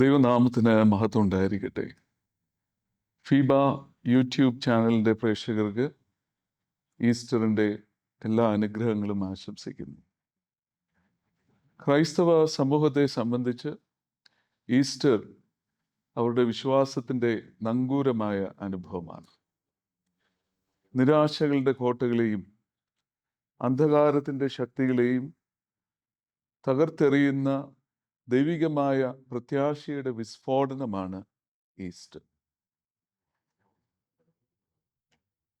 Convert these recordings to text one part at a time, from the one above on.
ദൈവനാമത്തിന് മഹത്വം ഉണ്ടായിരിക്കട്ടെ. ഫീബ യൂട്യൂബ് ചാനലിന്റെ പ്രേക്ഷകർക്ക് ഈസ്റ്ററിന്റെ എല്ലാ അനുഗ്രഹങ്ങളും ആശംസിക്കുന്നു. ക്രൈസ്തവ സമൂഹത്തെ സംബന്ധിച്ച് ഈസ്റ്റർ അവരുടെ വിശ്വാസത്തിന്റെ നങ്കൂരമായ അനുഭവമാണ്. നിരാശകളുടെ കോട്ടകളെയും അന്ധകാരത്തിന്റെ ശക്തികളെയും തകർത്തെറിയുന്ന ദൈവികമായ പ്രത്യാശയുടെ വിസ്ഫോടനമാണ് ഈസ്റ്റർ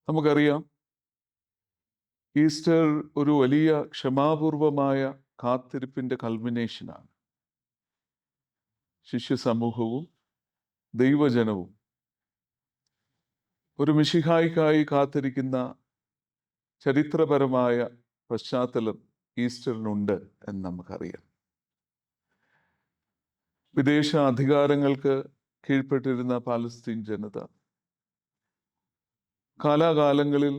നമുക്കറിയാം ഈസ്റ്റർ ഒരു വലിയ ക്ഷമാപൂർവമായ കാത്തിരിപ്പിന്റെ കൾമിനേഷനാണ് ശിഷ്യ സമൂഹവും ദൈവജനവും ഒരു മിഷിഹായിക്കായി കാത്തിരിക്കുന്ന ചരിത്രപരമായ പശ്ചാത്തലം ഈസ്റ്ററിനുണ്ട് എന്ന് നമുക്കറിയാം. വിദേശ അധികാരങ്ങൾക്ക് കീഴ്പ്പെട്ടിരുന്ന പാലസ്തീൻ ജനത. കാലാകാലങ്ങളിൽ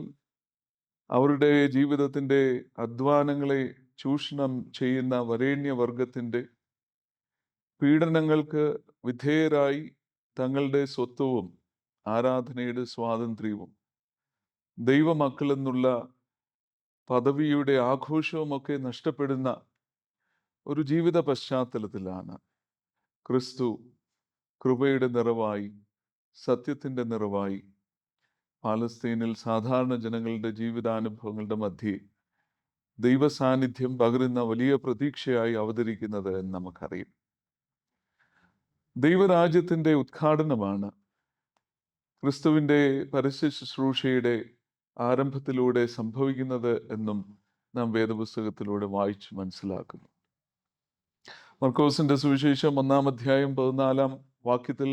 അവരുടെ ജീവിതത്തിന്റെ അധ്വാനങ്ങളെ ചൂഷണം ചെയ്യുന്ന വരേണ്യവർഗത്തിന്റെ പീഡനങ്ങൾക്ക് വിധേയരായി തങ്ങളുടെ സ്വത്വവും ആരാധനയുടെ സ്വാതന്ത്ര്യവും ദൈവമക്കളെന്നുള്ള പദവിയുടെ ആഘോഷവുമൊക്കെ നഷ്ടപ്പെടുന്ന ഒരു ജീവിത പശ്ചാത്തലത്തിലാണ്. ക്രിസ്തു കൃപയുടെ നിറവായി സത്യത്തിന്റെ നിറവായി പാലസ്തീനിൽ സാധാരണ ജനങ്ങളുടെ ജീവിതാനുഭവങ്ങളുടെ മധ്യേ ദൈവ സാന്നിധ്യം പകരുന്ന വലിയ പ്രതീക്ഷയായി അവതരിക്കുന്നത് നമുക്കറിയാം. ദൈവരാജ്യത്തിന്റെ ഉദ്ഘാടനമാണ് ക്രിസ്തുവിന്റെ പരസ്യ ശുശ്രൂഷയുടെ ആരംഭത്തിലൂടെ സംഭവിക്കുന്നത് എന്നും നാം വേദപുസ്തകത്തിലൂടെ വായിച്ച് മനസ്സിലാക്കുന്നു. മർക്കോസിന്റെ സുവിശേഷം ഒന്നാം അധ്യായം പതിനാലാം വാക്യത്തിൽ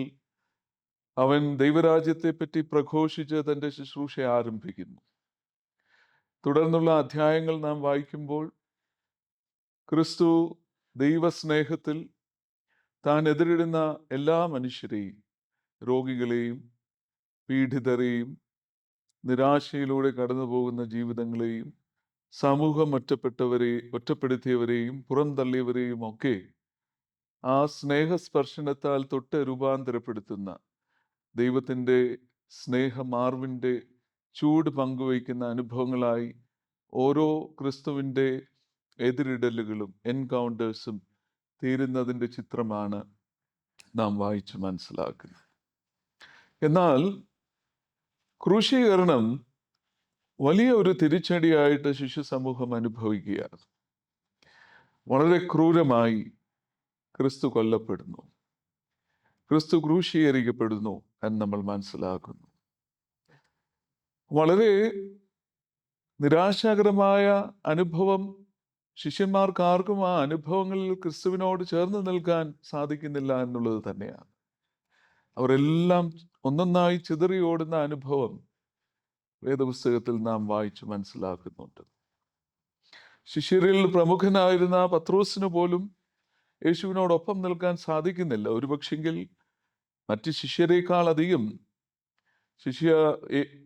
അവൻ ദൈവരാജ്യത്തെ പറ്റി പ്രഘോഷിച്ച് തന്റെ ശുശ്രൂഷ ആരംഭിക്കുന്നു. തുടർന്നുള്ള അധ്യായങ്ങൾ നാം വായിക്കുമ്പോൾ ക്രിസ്തു ദൈവസ്നേഹത്തിൽ താൻ എതിരിടുന്ന എല്ലാ മനുഷ്യരെയും രോഗികളെയും പീഡിതരെയും നിരാശയിലൂടെ കടന്നു പോകുന്ന ജീവിതങ്ങളെയും സമൂഹം ഒറ്റപ്പെട്ടവരെ ഒറ്റപ്പെടുത്തിയവരെയും പുറന്തള്ളിയവരെയും ഒക്കെ ആ സ്നേഹസ്പർശനത്താൽ തൊട്ട് രൂപാന്തരപ്പെടുത്തുന്ന ദൈവത്തിന്റെ സ്നേഹമാർവിന്റെ ചൂട് പങ്കുവയ്ക്കുന്ന അനുഭവങ്ങളായി ഓരോ ക്രിസ്തുവിന്റെ എതിരിടലുകളും എൻകൗണ്ടേഴ്സും തീരുന്നതിന്റെ ചിത്രമാണ് നാം വായിച്ച് മനസ്സിലാക്കുന്നത്. എന്നാൽ ക്രൂശീകരണം വലിയ ഒരു തിരിച്ചടിയായിട്ട് ശിശു സമൂഹം അനുഭവിക്കുകയാണ്. വളരെ ക്രൂരമായി ക്രിസ്തു കൊല്ലപ്പെടുന്നു. ക്രിസ്തു ക്രൂശീകരിക്കപ്പെടുന്നു എന്ന് നമ്മൾ മനസ്സിലാക്കുന്നു. വളരെ നിരാശാകരമായ അനുഭവം ശിഷ്യന്മാർക്ക് ആർക്കും ആ അനുഭവങ്ങളിൽ ക്രിസ്തുവിനോട് ചേർന്ന് നിൽക്കാൻ സാധിക്കുന്നില്ല എന്നുള്ളത് തന്നെയാണ്. അവരെല്ലാം ഒന്നൊന്നായി ചിതറി ഓടുന്ന അനുഭവം വേദപുസ്തകത്തിൽ നാം വായിച്ചു മനസ്സിലാക്കുന്നുണ്ട്. ശിഷ്യരിൽ പ്രമുഖനായിരുന്ന പത്രോസിന് പോലും യേശുവിനോടൊപ്പം നിൽക്കാൻ സാധിക്കുന്നില്ല. ഒരുപക്ഷെങ്കിൽ മറ്റ് ശിഷ്യരെക്കാൾ അധികം ശിഷ്യ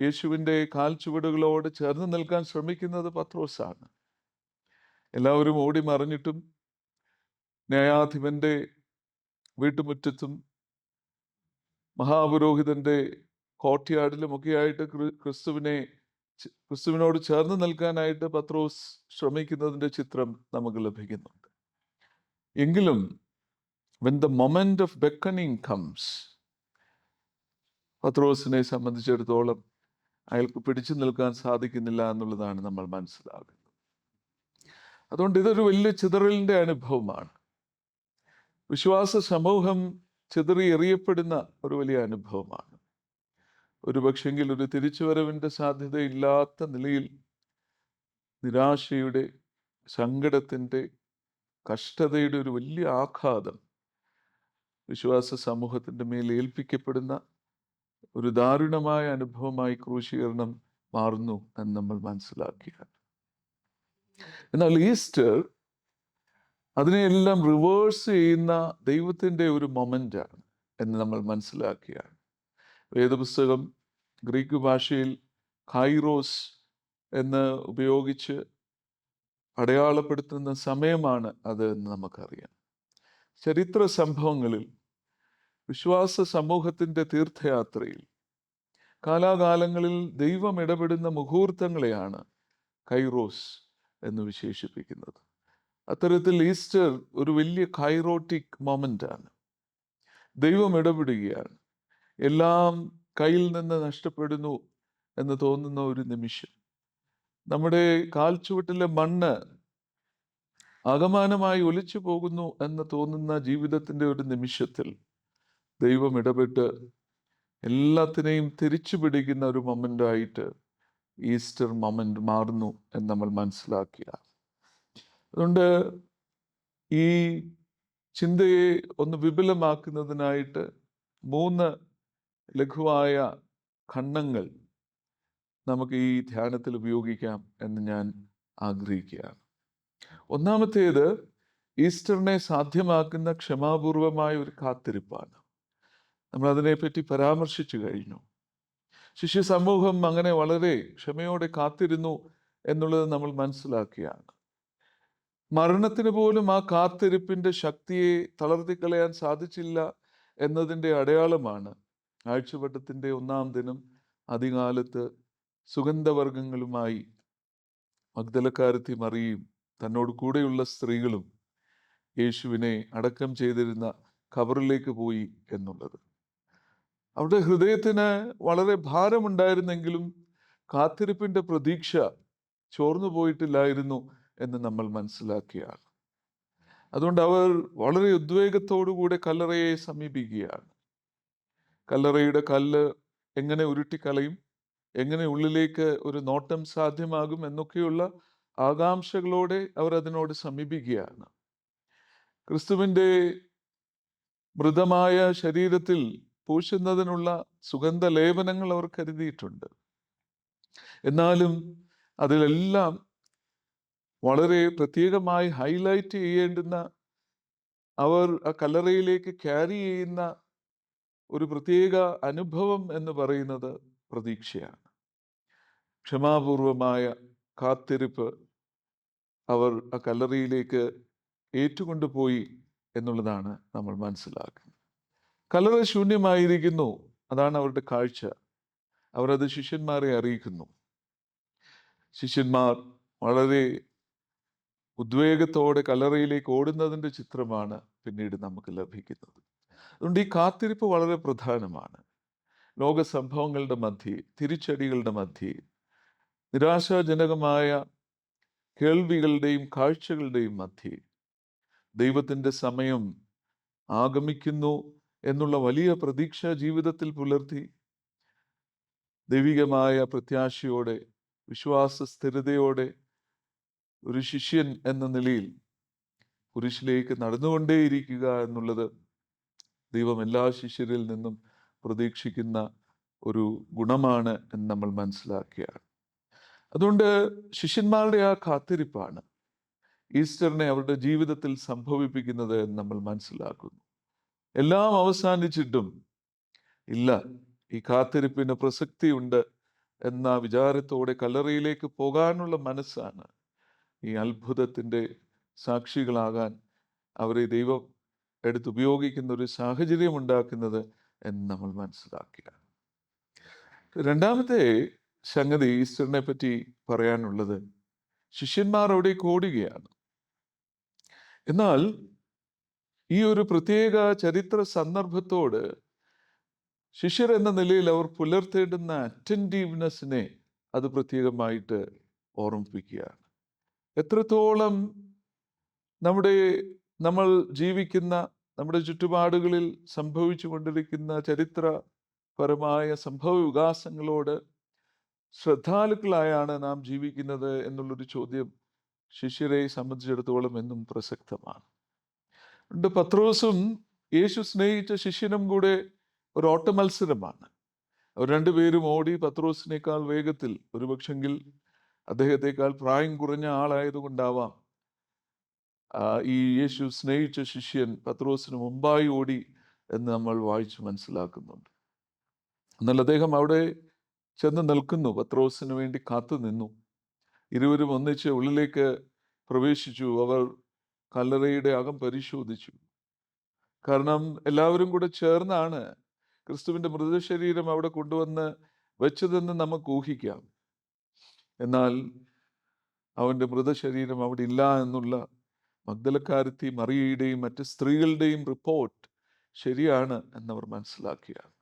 യേശുവിന്റെ കാൽ ചുവടുകളോട് ചേർന്ന് നിൽക്കാൻ ശ്രമിക്കുന്നത് പത്രോസാണ്. എല്ലാവരും ഓടി മറിഞ്ഞിട്ടും ന്യായാധിപന്റെ വീട്ടുമുറ്റത്തും മഹാപുരോഹിതന്റെ കോട്ടയാടിലുമൊക്കെ ആയിട്ട് ക്രിസ്തുവിനെ ക്രിസ്തുവിനോട് ചേർന്ന് നിൽക്കാനായിട്ട് പത്രോസ് ശ്രമിക്കുന്നതിന്റെ ചിത്രം നമുക്ക് ലഭിക്കുന്നുണ്ട് എങ്കിലും when the moment of beckoning comes പത്രോസിനെ സംബന്ധിച്ചിടത്തോളം അയാൾക്ക് പിടിച്ചു നിൽക്കാൻ സാധിക്കുന്നില്ല എന്നുള്ളതാണ് നമ്മൾ മനസ്സിലാകുന്നത്. അതുകൊണ്ട് ഇതൊരു വലിയ ചിതറലിന്റെ അനുഭവമാണ്. വിശ്വാസ സമൂഹം ചിതറി എറിയപ്പെടുന്ന ഒരു വലിയ അനുഭവമാണ്. ഒരു പക്ഷെങ്കിൽ ഒരു തിരിച്ചുവരവിന്റെ സാധ്യതയില്ലാത്ത നിലയിൽ നിരാശയുടെ സങ്കടത്തിന്റെ കഷ്ടതയുടെ ഒരു വലിയ ആഘാതം വിശ്വാസ സമൂഹത്തിന്റെ മേൽ ഏൽപ്പിക്കപ്പെടുന്ന ഒരു ദാരുണമായ അനുഭവമായി ക്രൂശീകരണം മാറുന്നു എന്ന് നമ്മൾ മനസ്സിലാക്കിയാണ് എന്നാൽ ഈസ്റ്റർ അതിനെയെല്ലാം റിവേഴ്സ് ചെയ്യുന്ന ദൈവത്തിന്റെ ഒരു മൊമെന്റാണ് എന്ന് നമ്മൾ മനസ്സിലാക്കിയാണ് വേദപുസ്തകം ഗ്രീക്ക് ഭാഷയിൽ കൈറോസ് എന്ന് ഉപയോഗിച്ച് അടയാളപ്പെടുത്തുന്ന സമയമാണ് അത് എന്ന് നമുക്കറിയാം. ചരിത്ര സംഭവങ്ങളിൽ വിശ്വാസ സമൂഹത്തിന്റെ തീർത്ഥയാത്രയിൽ കാലാകാലങ്ങളിൽ ദൈവം ഇടപെടുന്ന മുഹൂർത്തങ്ങളെയാണ് കൈറോസ് എന്ന് വിശേഷിപ്പിക്കുന്നത്. അത്തരത്തിൽ ഈസ്റ്റർ ഒരു വലിയ കൈറോട്ടിക് മൊമെന്റ് ആണ് ദൈവം ഇടപെടുകയാണ്. എല്ലാം കയ്യിൽ നിന്ന് നഷ്ടപ്പെടുന്നു എന്ന് തോന്നുന്ന ഒരു നിമിഷം. നമ്മുടെ കാൽച്ചുവട്ടിലെ മണ്ണ് അകമാനമായി ഒലിച്ചു പോകുന്നു എന്ന് തോന്നുന്ന ജീവിതത്തിന്റെ ഒരു നിമിഷത്തിൽ ദൈവം ഇടപെട്ട് എല്ലാത്തിനെയും തിരിച്ചു പിടിക്കുന്ന ഒരു മൊമെന്റായിട്ട് ഈസ്റ്റർ മൊമെന്റ് മാറുന്നു എന്ന് നമ്മൾ മനസ്സിലാക്കുക അതുകൊണ്ട് ഈ ചിന്തയെ ഒന്ന് വിപുലമാക്കുന്നതിനായിട്ട് മൂന്ന് ലഘുവായ ഖണ്ഡങ്ങൾ നമുക്ക് ഈ ധ്യാനത്തിൽ ഉപയോഗിക്കാം എന്ന് ഞാൻ ആഗ്രഹിക്കുകയാണ്. ഒന്നാമത്തേത് ഈസ്റ്ററിനെ സാധ്യമാക്കുന്ന ക്ഷമാപൂർവമായ ഒരു കാത്തിരിപ്പാണ്. നമ്മൾ അതിനെപ്പറ്റി പരാമർശിച്ചു കഴിഞ്ഞു. ശിശു സമൂഹം അങ്ങനെ വളരെ ക്ഷമയോടെ കാത്തിരുന്നു എന്നുള്ളത് നമ്മൾ മനസ്സിലാക്കിയാണ് മരണത്തിന് പോലും ആ കാത്തിരിപ്പിന്റെ ശക്തിയെ തളർത്തിക്കളയാൻ സാധിച്ചില്ല എന്നതിന്റെ അടയാളമാണ് ആഴ്ചവട്ടത്തിന്റെ ഒന്നാം ദിനം അധികാലത്ത് സുഗന്ധവർഗങ്ങളുമായി മഗ്ദലക്കാരത്തി മറിയും തന്നോട് കൂടെയുള്ള സ്ത്രീകളും യേശുവിനെ അടക്കം ചെയ്തിരുന്ന കവറിലേക്ക് പോയി എന്നുള്ളത്. അവരുടെ ഹൃദയത്തിന് വളരെ ഭാരമുണ്ടായിരുന്നെങ്കിലും കാത്തിരിപ്പിന്റെ പ്രതീക്ഷ ചോർന്നു പോയിട്ടില്ലായിരുന്നു എന്ന് നമ്മൾ മനസ്സിലാക്കിയാണ്. അതുകൊണ്ട് അവർ വളരെ ഉദ്വേഗത്തോടുകൂടെ കല്ലറയെ സമീപിക്കുകയാണ്. കല്ലറയുടെ കല്ല് എങ്ങനെ ഉരുട്ടിക്കളയും? എങ്ങനെ ഉള്ളിലേക്ക് ഒരു നോട്ടം സാധ്യമാകും എന്നൊക്കെയുള്ള ആകാംക്ഷകളോടെ അവർ അതിനോട് സമീപിക്കുകയാണ്. ക്രിസ്തുവിന്റെ മൃതമായ ശരീരത്തിൽ പൂശുന്നതിനുള്ള സുഗന്ധ ലേപനങ്ങൾ അവർ കരുതിയിട്ടുണ്ട്. എന്നാലും അതിലെല്ലാം വളരെ പ്രത്യേകമായി ഹൈലൈറ്റ് ചെയ്യേണ്ടുന്ന അവർ ആ കല്ലറയിലേക്ക് ക്യാരി ചെയ്യുന്ന ഒരു പ്രത്യേക അനുഭവം എന്ന് പറയുന്നത് പ്രതീക്ഷയാണ്. ക്ഷമാപൂർവമായ കാത്തിരിപ്പ് അവർ ആ കല്ലറിയിലേക്ക് ഏറ്റുകൊണ്ടുപോയി എന്നുള്ളതാണ് നമ്മൾ മനസ്സിലാക്കുന്നത്. കല്ലറ ശൂന്യമായിരിക്കുന്നു അതാണ് അവരുടെ കാഴ്ച. അവർ അത് ശിഷ്യന്മാരെ അറിയിക്കുന്നു. ശിഷ്യന്മാർ വളരെ ഉദ്വേഗത്തോടെ കല്ലറയിലേക്ക് ഓടുന്നതിന്റെ ചിത്രമാണ് പിന്നീട് നമുക്ക് ലഭിക്കുന്നത്. അതുകൊണ്ട് ഈ കാത്തിരിപ്പ് വളരെ പ്രധാനമാണ്. ലോക സംഭവങ്ങളുടെ മധ്യേ തിരിച്ചടികളുടെ മധ്യേ നിരാശാജനകമായ കേൾവികളുടെയും കാഴ്ചകളുടെയും മധ്യേ ദൈവത്തിന്റെ സമയം ആഗമിക്കുന്നു എന്നുള്ള വലിയ പ്രതീക്ഷ ജീവിതത്തിൽ പുലർത്തി ദൈവികമായ പ്രത്യാശയോടെ വിശ്വാസ സ്ഥിരതയോടെ ഒരു ശിഷ്യൻ എന്ന നിലയിൽ കുരിശിലേക്ക് നടന്നുകൊണ്ടേയിരിക്കുക എന്നുള്ളത് ദൈവം എല്ലാ ശിഷ്യരിൽ നിന്നും പ്രതീക്ഷിക്കുന്ന ഒരു ഗുണമാണ് എന്ന് നമ്മൾ മനസ്സിലാക്കിയാണ് അതുകൊണ്ട് ശിഷ്യന്മാരുടെ ആ കാത്തിരിപ്പാണ് ഈസ്റ്ററിനെ അവരുടെ ജീവിതത്തിൽ സംഭവിപ്പിക്കുന്നത് എന്ന് നമ്മൾ മനസ്സിലാക്കുന്നു. എല്ലാം അവസാനിച്ചിട്ടും ഇല്ല ഈ കാത്തിരിപ്പിന് പ്രസക്തിയുണ്ട് എന്ന വിചാരത്തോടെ കല്ലറയിലേക്ക് പോകാനുള്ള മനസ്സാണ് ഈ അത്ഭുതത്തിന്റെ സാക്ഷികളാകാൻ അവരെ ദൈവം എടുത്തുപയോഗിക്കുന്ന ഒരു സാഹചര്യം ഉണ്ടാക്കുന്നത് എന്ന് നമ്മൾ മനസ്സിലാക്കുക. രണ്ടാമത്തെ സംഗതി ഈസ്റ്ററിനെ പറ്റി പറയാനുള്ളത് ശിഷ്യന്മാർ അവിടെ കൂടുകയാണ്. എന്നാൽ ഈ ഒരു പ്രത്യേക ചരിത്ര സന്ദർഭത്തോട് ശിഷ്യർ എന്ന നിലയിൽ അവർ പുലർത്തേണ്ടുന്ന അറ്റന്റീവ്നെസ്സിനെ അത് പ്രത്യേകമായിട്ട് ഓർമ്മിപ്പിക്കുകയാണ്. എത്രത്തോളം നമ്മുടെ നമ്മൾ ജീവിക്കുന്ന നമ്മുടെ ചുറ്റുപാടുകളിൽ സംഭവിച്ചു കൊണ്ടിരിക്കുന്ന ചരിത്രപരമായ സംഭവ വികാസങ്ങളോട് ശ്രദ്ധാലുക്കളായാണ് നാം ജീവിക്കുന്നത് എന്നുള്ളൊരു ചോദ്യം ശിഷ്യരെ സംബന്ധിച്ചിടത്തോളം എന്നും പ്രസക്തമാണ്. ഉണ്ട് പത്രോസും യേശു സ്നേഹിച്ച ശിഷ്യനും കൂടെ ഒരു ഓട്ട മത്സരമാണ് അവർ രണ്ടുപേരും ഓടി പത്രോസിനേക്കാൾ വേഗത്തിൽ ഒരുപക്ഷെങ്കിൽ അദ്ദേഹത്തെക്കാൾ പ്രായം കുറഞ്ഞ ആളായതുകൊണ്ടാവാം ഈ യേശു സ്നേഹിച്ച ശിഷ്യൻ പത്രോസിന് മുമ്പായി ഓടി എന്ന് നമ്മൾ വായിച്ച് മനസ്സിലാക്കുന്നുണ്ട്. എന്നാൽ അദ്ദേഹം അവിടെ ചെന്ന് നിൽക്കുന്നു പത്രോസിന് വേണ്ടി കാത്തു നിന്നു. ഇരുവരും ഒന്നിച്ച് ഉള്ളിലേക്ക് പ്രവേശിച്ചു അവർ കല്ലറയുടെ അകം പരിശോധിച്ചു. കാരണം എല്ലാവരും കൂടെ ചേർന്നാണ് ക്രിസ്തുവിന്റെ മൃതശരീരം അവിടെ കൊണ്ടുവന്ന് വെച്ചതെന്ന് നമുക്ക് ഊഹിക്കാം. എന്നാൽ അവന്റെ മൃതശരീരം അവിടെ ഇല്ല എന്നുള്ള മഗ്ദലക്കാരത്തി മറിയയുടെയും മറ്റ് സ്ത്രീകളുടെയും റിപ്പോർട്ട് ശരിയാണ് എന്നവർ മനസ്സിലാക്കിയാണ്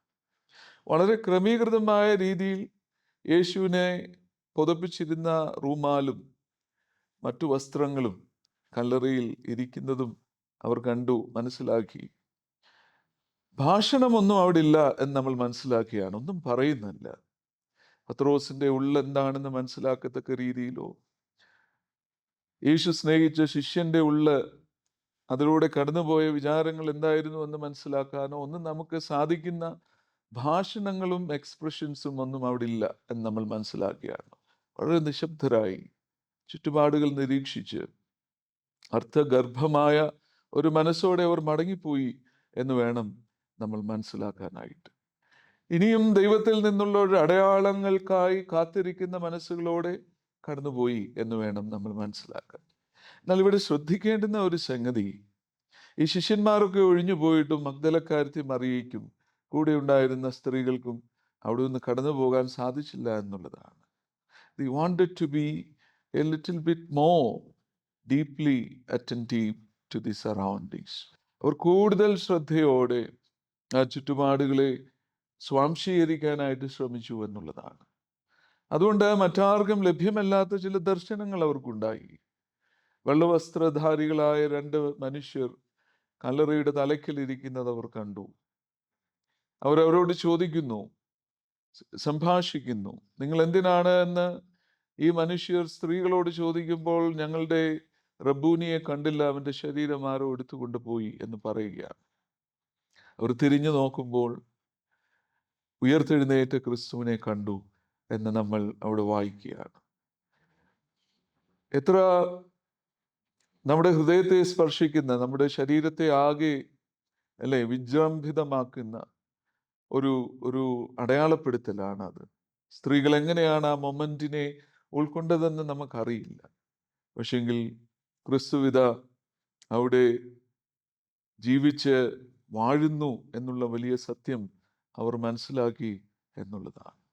വളരെ ക്രമീകൃതമായ രീതിയിൽ യേശുവിനെ പുതപ്പിച്ചിരുന്ന റൂമാലും മറ്റു വസ്ത്രങ്ങളും കല്ലറിയിൽ ഇരിക്കുന്നതും അവർ കണ്ടു മനസ്സിലാക്കി. ഭാഷണമൊന്നും അവിടെ ഇല്ല എന്ന് നമ്മൾ മനസ്സിലാക്കിയാണ് ഒന്നും പറയുന്നില്ല. പത്രോസിന്റെ ഉള്ളെന്താണെന്ന് മനസ്സിലാക്കത്തക്ക രീതിയിലോ യേശു സ്നേഹിച്ച ശിഷ്യന്റെ ഉള്ള് അതിലൂടെ കടന്നുപോയ വിചാരങ്ങൾ എന്തായിരുന്നു എന്ന് മനസ്സിലാക്കാനോ ഒന്നും നമുക്ക് സാധിക്കുന്ന ഭാഷണങ്ങളും എക്സ്പ്രഷൻസും ഒന്നും അവിടെ ഇല്ല എന്ന് നമ്മൾ മനസ്സിലാക്കിയാണ് വളരെ നിശബ്ദരായി ചുറ്റുപാടുകൾ നിരീക്ഷിച്ച് അർത്ഥഗർഭമായ ഒരു മനസ്സോടെ അവർ മടങ്ങിപ്പോയി എന്ന് വേണം നമ്മൾ മനസ്സിലാക്കാനായിട്ട്. ഇനിയും ദൈവത്തിൽ നിന്നുള്ള ഒരു അടയാളങ്ങൾക്കായി കാത്തിരിക്കുന്ന മനസ്സുകളോടെ കടന്നുപോയി എന്ന് വേണം നമ്മൾ മനസ്സിലാക്കാൻ. എന്നാൽ ഇവിടെ ശ്രദ്ധിക്കേണ്ടുന്ന ഒരു സംഗതി ഈ ശിഷ്യന്മാരൊക്കെ ഒഴിഞ്ഞു പോയിട്ടും മഗ്ദലക്കാരത്തി മറിയയ്ക്കും കൂടെ ഉണ്ടായിരുന്ന സ്ത്രീകൾക്കും അവിടെ നിന്ന് കടന്നു പോകാൻ സാധിച്ചില്ല എന്നുള്ളതാണ്. The wanted to be a little bit more deeply attentive to the surroundings അവർ കൂടുതൽ ശ്രദ്ധയോടെ ആ ചുറ്റുപാടുകളെ സ്വാംശീകരിക്കാനായിട്ട് ശ്രമിച്ചു എന്നുള്ളതാണ്. അതുകൊണ്ട് മറ്റാർക്കും ലഭ്യമല്ലാത്ത ചില ദർശനങ്ങൾ അവർക്കുണ്ടായി. വെള്ളവസ്ത്രധാരികളായ രണ്ട് മനുഷ്യർ കല്ലറയുടെ തലയ്ക്കലിരിക്കുന്നത് അവർ കണ്ടു. അവരവരോട് ചോദിക്കുന്നു സംഭാഷിക്കുന്നു നിങ്ങൾ എന്തിനാണ് എന്ന്? ഈ മനുഷ്യർ സ്ത്രീകളോട് ചോദിക്കുമ്പോൾ ഞങ്ങളുടെ റബ്ബൂനിയെ കണ്ടില്ല അവന്റെ ശരീരം ആരോ എടുത്തുകൊണ്ട് പോയി എന്ന് പറയുകയാണ്. അവർ തിരിഞ്ഞു നോക്കുമ്പോൾ ഉയർത്തെഴുന്നേറ്റ ക്രിസ്തുവിനെ കണ്ടു. എന്ന് നമ്മൾ അവിടെ വായിക്കുകയാണ്. എത്ര നമ്മുടെ ഹൃദയത്തെ സ്പർശിക്കുന്ന നമ്മുടെ ശരീരത്തെ ആകെ അല്ലെ വിജൃംഭിതമാക്കുന്ന ഒരു ഒരു അടയാളപ്പെടുത്തലാണ് അത്. സ്ത്രീകൾ എങ്ങനെയാണ് ആ മൊമെന്റിനെ ഉൾക്കൊണ്ടതെന്ന് നമുക്കറിയില്ല. പക്ഷെങ്കിൽ ക്രിസ്തുവിത അവിടെ ജീവിച്ച് വാഴുന്നു എന്നുള്ള വലിയ സത്യം അവർ മനസ്സിലാക്കി എന്നുള്ളതാണ്.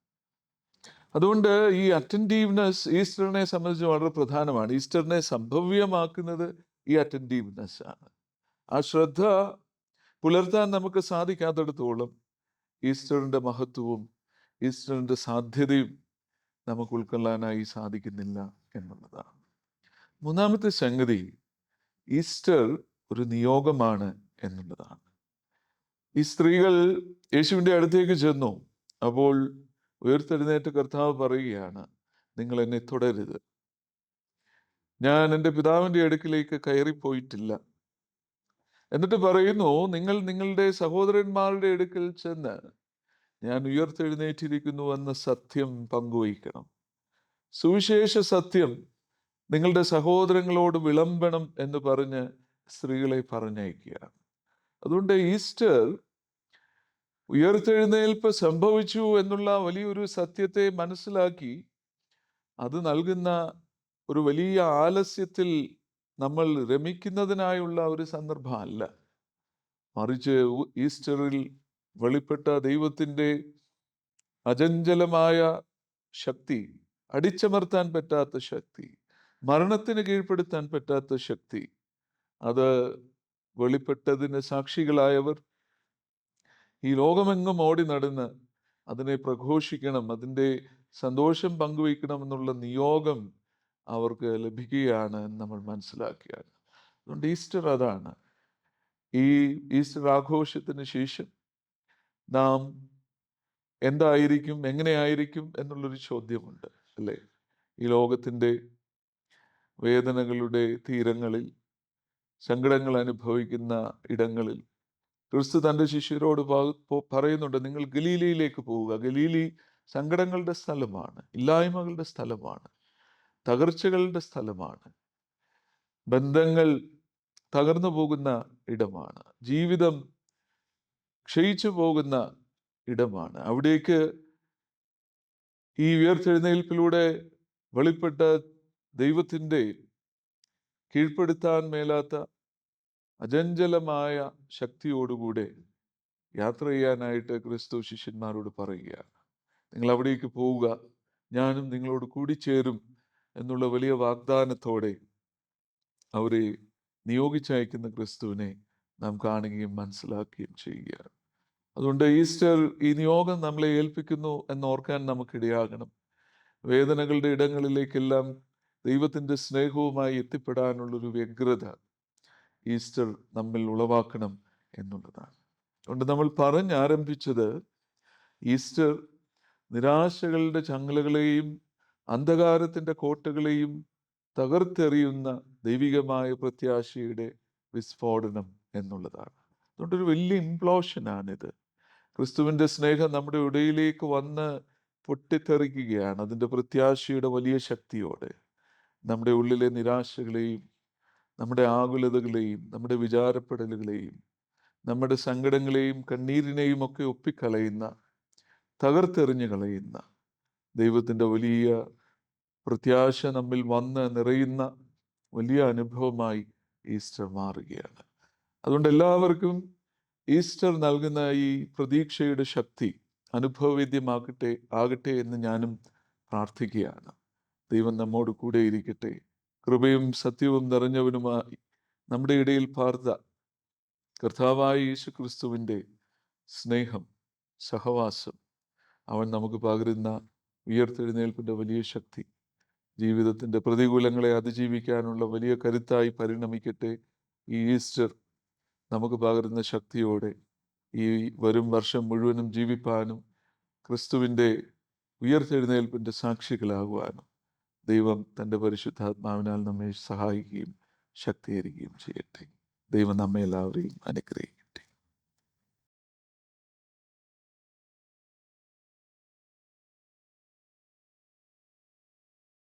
അതുകൊണ്ട് ഈ അറ്റന്റീവ്നെസ് ഈസ്റ്ററിനെ സംബന്ധിച്ച് വളരെ പ്രധാനമാണ്. ഈസ്റ്ററിനെ സംഭവ്യമാക്കുന്നത് ഈ അറ്റന്റീവ്നെസ് ആണ്. ആ ശ്രദ്ധ പുലർത്താൻ നമുക്ക് സാധിക്കാത്തിടത്തോളം ഈസ്റ്ററിന്റെ മഹത്വവും ഈസ്റ്ററിന്റെ സാധ്യതയും നമുക്ക് ഉൾക്കൊള്ളാനായി സാധിക്കുന്നില്ല എന്നുള്ളതാണ്. മൂന്നാമത്തെ സംഗതി ഈസ്റ്റർ ഒരു നിയോഗമാണ് എന്നുള്ളതാണ്. ഈ സ്ത്രീകൾ യേശുവിന്റെ അടുത്തേക്ക് ചെന്നു. അപ്പോൾ ഉയർത്തെഴുന്നേറ്റ് കർത്താവ് പറയുകയാണ് നിങ്ങൾ എന്നെ തുടരുത് ഞാൻ എന്റെ പിതാവിന്റെ അടുക്കിലേക്ക് കയറിപ്പോയിട്ടില്ല. എന്നിട്ട് പറയുന്നു നിങ്ങൾ നിങ്ങളുടെ സഹോദരന്മാരുടെ അടുക്കൽ ചെന്ന് ഞാൻ ഉയർത്തെഴുന്നേറ്റിരിക്കുന്നു എന്ന സത്യം പങ്കുവയ്ക്കണം. സുവിശേഷ സത്യം നിങ്ങളുടെ സഹോദരങ്ങളോട് വിളമ്പണം എന്ന് പറഞ്ഞ് സ്ത്രീകളെ പറഞ്ഞയക്കുകയാണ്. അതുകൊണ്ട് ഈസ്റ്റർ ഉയർത്തെഴുന്നേൽപ്പ് സംഭവിച്ചു എന്നുള്ള വലിയൊരു സത്യത്തെ മനസ്സിലാക്കി അത് നൽകുന്ന ഒരു വലിയ ആലസ്യത്തിൽ നമ്മൾ രമിക്കുന്നതിനായുള്ള ഒരു സന്ദർഭമല്ല. മറിച്ച് ഈസ്റ്ററിൽ വെളിപ്പെട്ട ദൈവത്തിന്റെ അചഞ്ചലമായ ശക്തി അടിച്ചമർത്താൻ പറ്റാത്ത ശക്തി മരണത്തിന് കീഴ്പ്പെടുത്താൻ പറ്റാത്ത ശക്തി അത് വെളിപ്പെട്ടതിന് സാക്ഷികളായവർ ഈ ലോകമെങ്ങും ഓടി നടന്ന് അതിനെ പ്രഘോഷിക്കണം അതിന്റെ സന്തോഷം പങ്കുവയ്ക്കണം എന്നുള്ള നിയോഗം അവർക്ക് ലഭിക്കുകയാണ് നമ്മൾ മനസ്സിലാക്കുകയാണ് അതുകൊണ്ട് ഈസ്റ്റർ അതാണ്. ഈ ഈസ്റ്റർ ആഘോഷത്തിന് ശേഷം നാം എന്തായിരിക്കും എങ്ങനെയായിരിക്കും എന്നുള്ളൊരു ചോദ്യമുണ്ട് അല്ലേ? ഈ ലോകത്തിന്റെ വേദനകളുടെ തീരങ്ങളിൽ സങ്കടങ്ങൾ അനുഭവിക്കുന്ന ഇടങ്ങളിൽ ക്രിസ്തു തന്റെ ശിഷ്യരോട് പറയുന്നുണ്ട് നിങ്ങൾ ഗലീലയിലേക്ക് പോവുക. ഗലീലി സങ്കടങ്ങളുടെ സ്ഥലമാണ് ഇല്ലായ്മകളുടെ സ്ഥലമാണ് തകർച്ചകളുടെ സ്ഥലമാണ് ബന്ധങ്ങൾ തകർന്നു പോകുന്ന ഇടമാണ് ജീവിതം ക്ഷയിച്ചു പോകുന്ന ഇടമാണ്. അവിടേക്ക് ഈ ഉയർത്തെഴുന്നേൽപ്പിലൂടെ വെളിപ്പെട്ട ദൈവത്തിന്റെ കീഴ്പ്പെടുത്താൻ മേലാത്ത അചഞ്ചലമായ ശക്തിയോടുകൂടെ യാത്ര ചെയ്യാനായിട്ട് ക്രിസ്തു ശിഷ്യന്മാരോട് പറയുകയാണ്. നിങ്ങൾ അവിടേക്ക് പോവുക. ഞാനും നിങ്ങളോട് കൂടിച്ചേരും എന്നുള്ള വലിയ വാഗ്ദാനത്തോടെ അവരെ നിയോഗിച്ചയക്കുന്ന ക്രിസ്തുവിനെ നാം കാണുകയും മനസ്സിലാക്കുകയും ചെയ്യുകയാണ്. അതുകൊണ്ട് ഈസ്റ്റർ ഈ നിയോഗം നമ്മളെ ഏൽപ്പിക്കുന്നു എന്നോർക്കാൻ നമുക്കിടയാകണം. വേദനകളുടെ ഇടങ്ങളിലേക്കെല്ലാം ദൈവത്തിന്റെ സ്നേഹവുമായി എത്തിപ്പെടാനുള്ളൊരു വ്യഗ്രത ഈസ്റ്റർ നമ്മിൽ ഉളവാക്കണം എന്നുള്ളതാണ്. അതുകൊണ്ട് നമ്മൾ പറഞ്ഞാരംഭിച്ചത് ഈസ്റ്റർ നിരാശകളുടെ ചങ്ങലകളെയും അന്ധകാരത്തിന്റെ കോട്ടകളെയും തകർത്തെറിയുന്ന ദൈവികമായ പ്രത്യാശയുടെ വിസ്ഫോടനം എന്നുള്ളതാണ്. അതുകൊണ്ടൊരു വലിയ ഇംപ്ലോഷനാണിത് ക്രിസ്തുവിന്റെ സ്നേഹം നമ്മുടെ ഇടയിലേക്ക് വന്ന് പൊട്ടിത്തെറിക്കുകയാണ്. അതിന്റെ പ്രത്യാശയുടെ വലിയ ശക്തിയോടെ നമ്മുടെ ഉള്ളിലെ നിരാശകളെയും നമ്മുടെ ആകുലതകളെയും നമ്മുടെ വിചാരപ്പെടലുകളെയും നമ്മുടെ സങ്കടങ്ങളെയും കണ്ണീരിനെയും ഒക്കെ ഒപ്പിക്കളയുന്ന തകർത്തെറിഞ്ഞു കളയുന്ന ദൈവത്തിന്റെ വലിയ പ്രത്യാശ നമ്മിൽ വന്ന് നിറയുന്ന വലിയ അനുഭവമായി ഈസ്റ്റർ മാറുകയാണ്. അതുകൊണ്ട് എല്ലാവർക്കും ഈസ്റ്റർ നൽകുന്ന ഈ പ്രതീക്ഷയുടെ ശക്തി അനുഭവവേദ്യമാകട്ടെ ആകട്ടെ എന്ന് ഞാനും പ്രാർത്ഥിക്കുകയാണ്. ദൈവം നമ്മോട് കൂടെ ഇരിക്കട്ടെ. കൃപയും സത്യവും നിറഞ്ഞവനുമായി നമ്മുടെ ഇടയിൽ പാർത്ത കർത്താവായ യേശു ക്രിസ്തുവിന്റെ സ്നേഹം സഹവാസം അവൻ നമുക്ക് പകരുന്ന ഉയർത്തെഴുന്നേൽപ്പിന്റെ വലിയ ശക്തി ജീവിതത്തിന്റെ പ്രതികൂലങ്ങളെ അതിജീവിക്കാനുള്ള വലിയ കരുത്തായി പരിണമിക്കട്ടെ ഈ ഈസ്റ്റർ നമുക്ക് പകരുന്ന ശക്തിയോടെ ഈ വരും വർഷം മുഴുവനും ജീവിപ്പാനും ക്രിസ്തുവിന്റെ ഉയർത്തെഴുന്നേൽപ്പിന്റെ സാക്ഷികളാകുവാനും. ദൈവം തന്റെ പരിശുദ്ധാത്മാവിനാൽ നമ്മെ സഹായിക്കുകയും ശക്തീകരിക്കുകയും ചെയ്യട്ടെ. ദൈവം നമ്മെ എല്ലാവരെയും അനുഗ്രഹിക്കും